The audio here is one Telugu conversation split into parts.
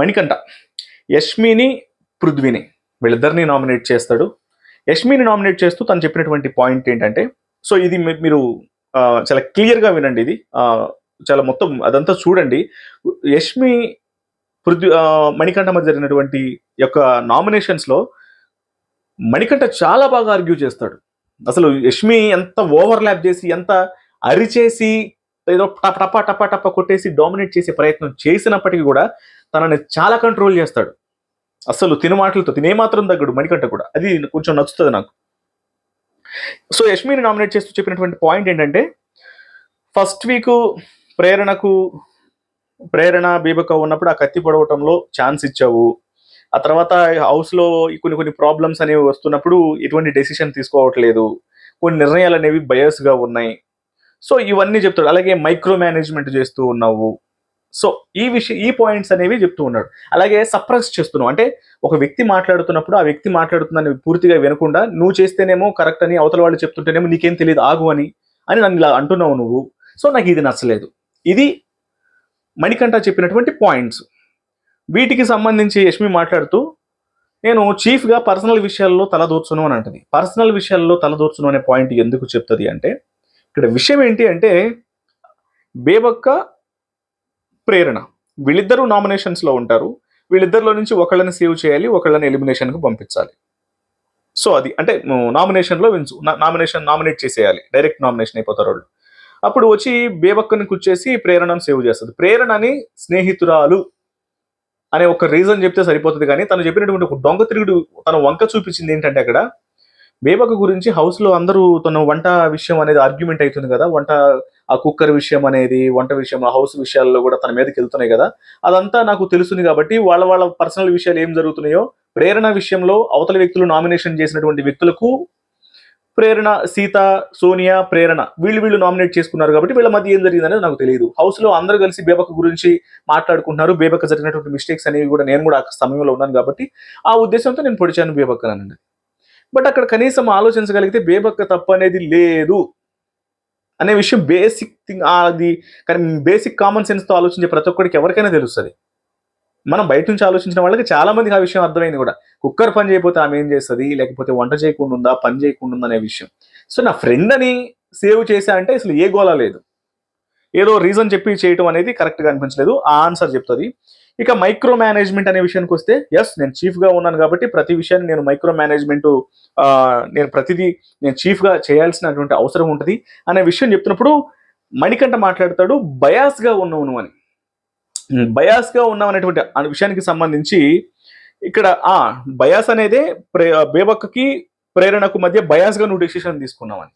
మణికంఠ. యష్మిని పృథ్వీని వీళ్ళిద్దరిని నామినేట్ చేస్తాడు. యష్మిని నామినేట్ చేస్తూ తను చెప్పినటువంటి పాయింట్ ఏంటంటే సో ఇది మీరు చాలా క్లియర్గా వినండి ఇది. చాలా మొత్తం అదంతా చూడండి. యష్మి పృథ్వీ మణికంఠ మధ్య జరిగినటువంటి యొక్క నామినేషన్స్లో మణికంఠ చాలా బాగా ఆర్గ్యూ చేస్తాడు. అసలు యష్మి ఎంత ఓవర్లాప్ చేసి ఎంత అరిచేసి ఏదో టప టప టప టప కొట్టేసి డామినేట్ చేసే ప్రయత్నం చేసినప్పటికీ కూడా తనని చాలా కంట్రోల్ చేస్తాడు. అసలు తిన మాటలతో తినే మాత్రం తగ్గడు మణికంట కూడా. అది కొంచెం నచ్చుతుంది నాకు. సో యష్మిని నామినేట్ చేస్తూ చెప్పినటువంటి పాయింట్ ఏంటంటే ఫస్ట్ వీక్ ప్రేరణకు ప్రేరణ బీబక ఉన్నప్పుడు ఆ కత్తి పొడవటంలో ఛాన్స్ ఇచ్చావు. ఆ తర్వాత హౌస్లో కొన్ని కొన్ని ప్రాబ్లమ్స్ అనేవి వస్తున్నప్పుడు ఎటువంటి డెసిషన్ తీసుకోవట్లేదు. కొన్ని నిర్ణయాలు అనేవి బయస్గా ఉన్నాయి. సో ఇవన్నీ చెప్తాడు. అలాగే మైక్రో మేనేజ్మెంట్ చేస్తూ ఉన్నావు. సో ఈ విషయం ఈ పాయింట్స్ అనేవి చెప్తూ ఉన్నాడు. అలాగే సప్రెస్ చేస్తున్నావు. అంటే ఒక వ్యక్తి మాట్లాడుతున్నప్పుడు ఆ వ్యక్తి మాట్లాడుతుందని పూర్తిగా వినకుండా నువ్వు చేస్తేనేమో కరెక్ట్ అని అవతల వాళ్ళు చెప్తుంటేనేమో నీకేం తెలియదు ఆగు అని అని నన్ను ఇలా అంటున్నావు నువ్వు. సో నాకు ఇది నచ్చలేదు. ఇది మణికంఠ చెప్పినటువంటి పాయింట్స్. వీటికి సంబంధించి యష్మి మాట్లాడుతూ నేను చీఫ్గా పర్సనల్ విషయాల్లో తలదూర్చును అని అంటది. పర్సనల్ విషయాల్లో తలదూర్చును అనే పాయింట్ ఎందుకు చెప్తుంది అంటే ఇక్కడ విషయం ఏంటి అంటే బేబక్క ప్రేరణ. వీళ్ళిద్దరూ నామినేషన్స్లో ఉంటారు. వీళ్ళిద్దరిలో నుంచి ఒకళ్ళని సేవ్ చేయాలి ఒకళ్ళని ఎలిమినేషన్కి పంపించాలి. సో అది అంటే నామినేషన్లో విన్స్ నామినేషన్ నామినేట్ చేసేయాలి. డైరెక్ట్ నామినేషన్ అయిపోతారు వాళ్ళు. అప్పుడు వచ్చి బేబక్కని కూర్చేసి ప్రేరణను సేవ్ చేస్తుంది. ప్రేరణని స్నేహితురాలు అనే ఒక రీజన్ చెప్తే సరిపోతుంది కానీ తను చెప్పినటువంటి ఒక దొంగ తిరుగుడు తన వంక చూపించింది ఏంటంటే అక్కడ బేబక్క గురించి హౌస్లో అందరూ తన వంట విషయం అనేది ఆర్గ్యుమెంట్ అవుతుంది కదా వంట ఆ కుక్కర్ విషయం అనేది వంట విషయం హౌస్ విషయాల్లో కూడా తన మీదకి వెళ్తున్నాయి కదా. అదంతా నాకు తెలుసుంది కాబట్టి వాళ్ళ వాళ్ళ పర్సనల్ విషయాలు ఏం జరుగుతున్నాయో ప్రేరణ విషయంలో అవతల వ్యక్తులు నామినేషన్ చేసినటువంటి వ్యక్తులకు ప్రేరణ సీత సోనియా ప్రేరణ వీళ్ళు వీళ్ళు నామినేట్ చేసుకున్నారు కాబట్టి వీళ్ళ మధ్య ఏం జరిగిందనేది నాకు తెలియదు. హౌస్లో అందరూ కలిసి బేబక గురించి మాట్లాడుకుంటున్నారు బేబక జరిగినటువంటి మిస్టేక్స్ అనేవి కూడా నేను కూడా ఆ సమయంలో ఉన్నాను కాబట్టి ఆ ఉద్దేశంతో నేను పొడిచాను బేబక్కనండి బట్ అక్కడ కనీసం ఆలోచించగలిగితే బేబక్క తప్పు అనేది లేదు అనే విషయం బేసిక్ థింగ్ అది కానీ బేసిక్ కామన్ సెన్స్తో ఆలోచించే ప్రతి ఒక్కరికి ఎవరికైనా తెలుస్తుంది. మనం బయట నుంచి ఆలోచించిన వాళ్ళకి చాలా మందికి ఆ విషయం అర్థమైంది కూడా. కుక్కర్ పని చేయకపోతే ఆమె ఏం చేస్తుంది? లేకపోతే వంట చేయకుండా ఉందా పని చేయకుండా ఉందా అనే విషయం. సో నా ఫ్రెండ్ అని సేవ్ చేశా అంటే అసలు ఏ గోలా లేదు. ఏదో రీజన్ చెప్పి చేయటం అనేది కరెక్ట్గా అనిపించలేదు. ఆ ఆన్సర్ చెప్తుంది. ఇక మైక్రో మేనేజ్మెంట్ అనే విషయానికి వస్తే ఎస్ నేను చీఫ్గా ఉన్నాను కాబట్టి ప్రతి విషయాన్ని నేను మైక్రో మేనేజ్మెంట్ నేను ప్రతిదీ నేను చీఫ్గా చేయాల్సినటువంటి అవసరం ఉంటుంది. అనే విషయం చెప్తున్నప్పుడు మణికంఠ మాట్లాడతాడు బయాస్గా ఉన్నావు నువ్వు అని. బయాస్గా ఉన్నావు అనేటువంటి ఆ విషయానికి సంబంధించి ఇక్కడ ఆ బయాస్ అనేదే ప్రే బేబక్కకి ప్రేరణకు మధ్య బయాస్గా నువ్వు డెసిషన్ తీసుకున్నావని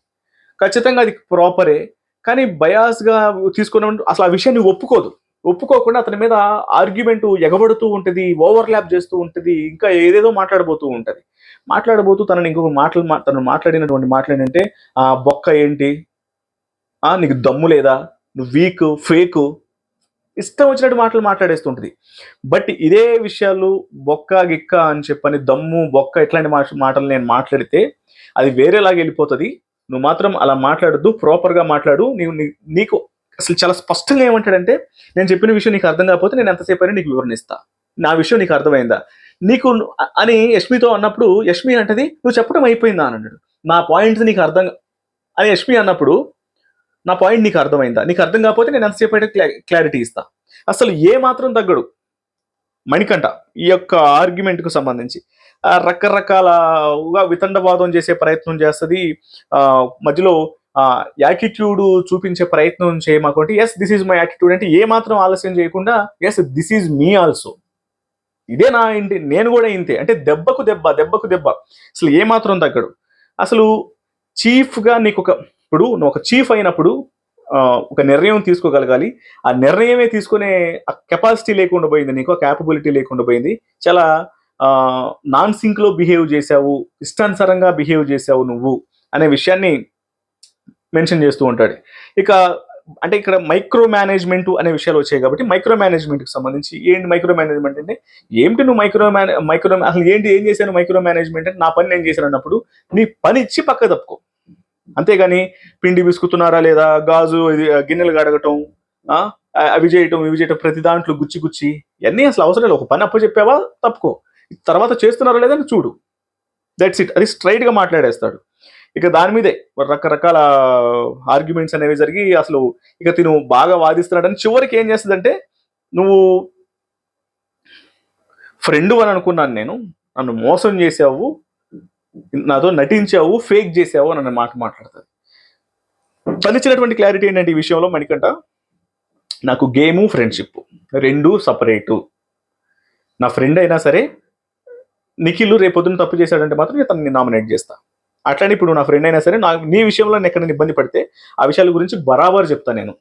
ఖచ్చితంగా అది ప్రాపరే కానీ బయాస్గా తీసుకున్న అసలు ఆ విషయాన్ని ఒప్పుకోదు. ఒప్పుకోకుండా అతని మీద ఆర్గ్యుమెంట్ ఎగబడుతూ ఉంటుంది ఓవర్లాప్ చేస్తూ ఉంటుంది ఇంకా ఏదేదో మాట్లాడబోతూ ఉంటుంది. మాట్లాడబోతూ తనని ఇంకొక మాటలు మా- తను మాట్లాడినటువంటి మాటలు ఏంటంటే ఆ బొక్క ఏంటి? ఆ నీకు దమ్ము లేదా? నువ్వు వీక్ ఫేక్? ఇష్టం వచ్చినట్టు మాటలు మాట్లాడేస్తుంటుంది బట్ ఇదే విషయాలు బొక్క గిక్క అని చెప్పని దమ్ము బొక్క ఇట్లాంటి మాటలు నేను మాట్లాడితే అది వేరేలాగా వెళ్ళిపోతుంది. నువ్వు మాత్రం అలా మాట్లాడద్దు ప్రాపర్గా మాట్లాడు నీవు నీ- నీకు అసలు చాలా స్పష్టంగా ఏమంటాడంటే నేను చెప్పిన విషయం నీకు అర్థం కాకపోతే నేను ఎంతసేపు అయినా నీకు వివరణ ఇస్తా. నా విషయం నీకు అర్థమైందా? నీకు అని యష్మితో అన్నప్పుడు యష్మి అంటది నువ్వు చెప్పడం అయిపోయిందా? అని అన్నాడు. నా పాయింట్స్ నీకు అర్థం అని యష్మి అన్నప్పుడు నా పాయింట్ నీకు అర్థమైందా? నీకు అర్థం కాకపోతే నేను ఎంతసేపు అయితే క్లారిటీ ఇస్తా. అసలు ఏ మాత్రం తగ్గడు. మణికంఠ ఈ యొక్క ఆర్గ్యుమెంట్కు సంబంధించి. ఆ రకరకాలగా వితండవాదం చేసే ప్రయత్నం చేస్తుంది. మధ్యలో యాటిట్యూడ్ చూపించే ప్రయత్నం చేయమాకుంటే yes this is my attitude అంటే ఏ మాత్రం ఆలస్యం చేయకుండా yes this is me also ఇదే నా ఇంటి నేను కూడా ఇంతే. అంటే దెబ్బకు దెబ్బ దెబ్బకు దెబ్బ. అసలు ఏ మాత్రం తగ్గడు. అసలు చీఫ్గా నీకు ఒక ఇప్పుడు నువ్వు ఒక చీఫ్ అయినప్పుడు ఒక నిర్ణయం తీసుకోగలగాలి. ఆ నిర్ణయమే తీసుకునే ఆ కెపాసిటీ లేకుండా పోయింది నీకు ఆ క్యాపబిలిటీ లేకుండా పోయింది. చాలా నాన్ సింక్లో బిహేవ్ చేసావు ఇష్టానుసారంగా బిహేవ్ చేసావు నువ్వు అనే విషయాన్ని మెన్షన్ చేస్తూ ఉంటాడు. ఇక అంటే ఇక్కడ మైక్రో మేనేజ్మెంట్ అనే విషయాలు వచ్చాయి కాబట్టి మైక్రో మేనేజ్మెంట్కి సంబంధించి ఏంటి మైక్రో మేనేజ్మెంట్ అంటే ఏంటి నువ్వు మైక్రో మేనే మైక్రో అసలు ఏంటి ఏం చేశాను మైక్రో మేనేజ్మెంట్ అంటే నా పని నేను చేశాను అన్నప్పుడు నీ పని ఇచ్చి పక్క తప్పుకో. అంతేగాని పిండి విసుకుతున్నారా లేదా గాజు ఇది గిన్నెలు గడగటం ఆ, అవి చేయటం ఇవి చేయటం ప్రతి దాంట్లో గుచ్చి గుచ్చి ఇవన్నీ అసలు అవసరం లేదు. ఒక పని అప్పు చెప్పావా తప్పుకో. తర్వాత చేస్తున్నారా లేదని చూడు. దట్స్ ఇట్ అది స్ట్రైట్గా మాట్లాడేస్తాడు. ఇక దాని మీదే రకరకాల ఆర్గ్యుమెంట్స్ అనేవి జరిగి అసలు ఇక తిను బాగా వాదిస్తున్నాడని చివరికి ఏం చేస్తుందంటే నువ్వు ఫ్రెండ్ అని అనుకున్నాను నేను. నన్ను మోసం చేసావు. నాతో నటించావు. ఫేక్ చేసావు అని మాట మాట్లాడుతుంది. తను ఇచ్చినటువంటి క్లారిటీ ఏంటంటే ఈ విషయంలో మణికంట నాకు గేము ఫ్రెండ్షిప్ రెండు సపరేటు నా ఫ్రెండ్ అయినా సరే నిఖిల్ రేపొద్దున తప్పు చేశాడంటే మాత్రం నేను తనని నామినేట్ చేస్తాను అట్లనే ఇప్పుడు నా ఫ్రెండ్ అయినా సరే నా నీ విషయంలో నేను ఎక్కడ ఇబ్బంది పడితే ఆ విషయాల గురించి బరాబర్ చెప్తా నేను.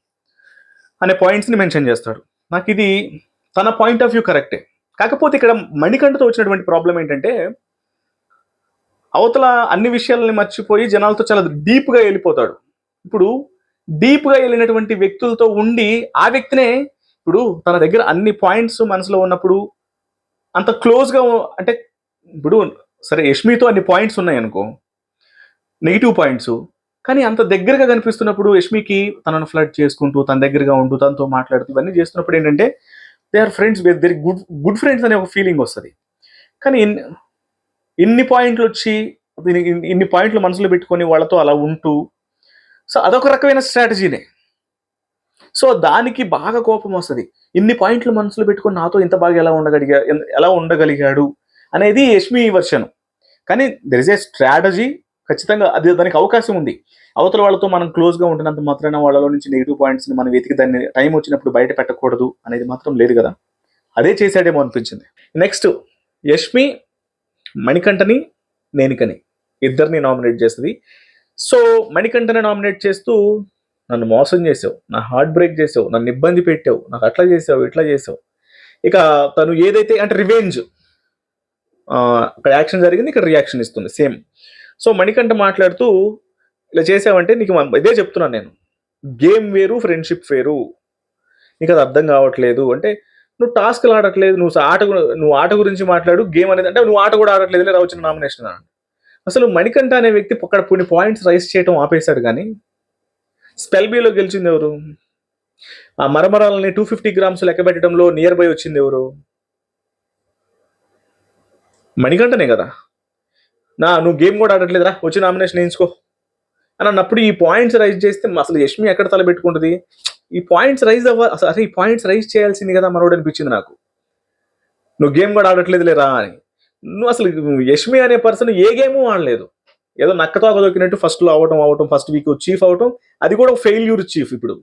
అనే పాయింట్స్ని మెన్షన్ చేస్తాడు. నాకు ఇది తన పాయింట్ ఆఫ్ వ్యూ కరెక్టే కాకపోతే ఇక్కడ మణికంఠతో వచ్చినటువంటి ప్రాబ్లం ఏంటంటే అవతల అన్ని విషయాలని మర్చిపోయి జనాలతో చాలా డీప్గా వెళ్ళిపోతాడు. ఇప్పుడు డీప్గా వెళ్ళినటువంటి వ్యక్తులతో ఉండి ఆ వ్యక్తినే ఇప్పుడు తన దగ్గర అన్ని పాయింట్స్ మనసులో ఉన్నప్పుడు అంత క్లోజ్గా అంటే ఇప్పుడు సరే యష్మితో అన్ని పాయింట్స్ ఉన్నాయి అనుకో నెగిటివ్ పాయింట్స్. కానీ అంత దగ్గరగా కనిపిస్తున్నప్పుడు యష్మికి తనను ఫ్లడ్ చేసుకుంటూ తన దగ్గరగా ఉంటూ తనతో మాట్లాడుతూ ఇవన్నీ చేస్తున్నప్పుడు ఏంటంటే they are friends very good good friends అనే ఒక ఫీలింగ్ వస్తుంది. కానీ ఇన్- ఇన్ని పాయింట్లు వచ్చి ఇన్ని- పాయింట్లు మనసులో పెట్టుకొని వాళ్ళతో అలా ఉంటూ సో అదొక రకమైన స్ట్రాటజీనే. సో దానికి బాగా కోపం వస్తుంది. ఇన్ని పాయింట్లు మనసులో పెట్టుకొని నాతో ఇంత బాగా ఎలా ఉండగలిగా ఎలా ఉండగలిగాడు అనేది యష్మి వర్షన్ కానీ దెర్ ఇస్ ఏ స్ట్రాటజీ ఖచ్చితంగా అది దానికి అవకాశం ఉంది. అవతల వాళ్ళతో మనం క్లోజ్గా ఉంటున్నంత మాత్రాన వాళ్ళలో నుంచి నెగిటివ్ పాయింట్స్ని మనం వెతికి దాన్ని టైం వచ్చినప్పుడు బయట పెట్టకూడదు అనేది మాత్రం లేదు కదా. అదే చేశాడేమో అనిపించింది. నెక్స్ట్ యష్మి మణికంఠని నేనికని ఇద్దరిని నామినేట్ చేస్తుంది. సో మణికంఠని నామినేట్ చేస్తూ నన్ను మోసం చేసావు నా హార్ట్ బ్రేక్ చేసావు నన్ను ఇబ్బంది పెట్టావు నాకు అట్లా చేసావు ఇట్లా చేసావు. ఇక తను ఏదైతే అంటే రివెంజ్ అక్కడ యాక్షన్ జరిగింది ఇక్కడ రియాక్షన్ ఇస్తుంది సేమ్. సో మణికంఠ మాట్లాడుతూ ఇలా చేసావంటే నీకు ఇదే చెప్తున్నాను నేను. గేమ్ వేరు ఫ్రెండ్షిప్ వేరు. నీకు అది అర్థం కావట్లేదు. అంటే నువ్వు టాస్క్లు ఆడట్లేదు నువ్వు ఆట నువ్వు ఆట గురించి మాట్లాడు గేమ్ అనేది అంటే నువ్వు ఆట కూడా ఆడట్లేదు లేదా వచ్చిన నామినేషన్ అసలు మణికంఠ అనే వ్యక్తి అక్కడ కొన్ని పాయింట్స్ రైస్ చేయడం ఆపేశాడు కానీ స్పెల్ బీలో గెలిచింది ఎవరు? ఆ మరమరాలని టూ ఫిఫ్టీ గ్రామ్స్ లెక్క పెట్టడంలో నియర్ బై వచ్చింది ఎవరు? మణికంఠనే కదా. నా నువ్వు గేమ్ కూడా ఆడట్లేదురా. వచ్చి నామినేషన్ వేయించుకో. అని అన్నప్పుడు ఈ పాయింట్స్ రైజ్ చేస్తే అసలు యష్మి ఎక్కడ తలబెట్టుకుంటుంది ఈ పాయింట్స్ రైజ్ అవ్వ అసలు అసలు ఈ పాయింట్స్ రైజ్ చేయాల్సింది కదా మనోడు అనిపించింది నాకు. నువ్వు గేమ్ కూడా ఆడట్లేదు లేరా అని. నువ్వు అసలు యష్మి అనే పర్సన్ ఏ గేము ఆడలేదు. ఏదో నక్కతో దొక్కినట్టు ఫస్ట్లో అవటం అవటం ఫస్ట్ వీక్ చీఫ్ అవటం అది కూడా ఫెయిల్యూర్ చీఫ్ ఇప్పుడు.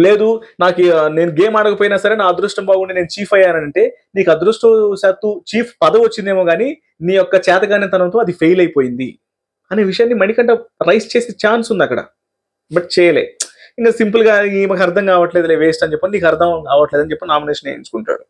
లేదు నాకు నేను గేమ్ ఆడకపోయినా సరే నా అదృష్టం బాగుండి నేను చీఫ్ అయ్యానంటే నీకు అదృష్టవశాత్తు చీఫ్ పదవి వచ్చిందేమో కానీ నీ యొక్క చేతగానితనంతో అది ఫెయిల్ అయిపోయింది అనే విషయాన్ని మణికంఠ రైస్ చేసే ఛాన్స్ ఉంది అక్కడ. బట్ చేయలే. ఇంకా సింపుల్గా ఈమెకు అర్థం కావట్లేదులే వేస్ట్ అని చెప్పి నీకు అర్థం కావట్లేదు అని చెప్పి నామినేషన్ వేయించుకుంటాడు.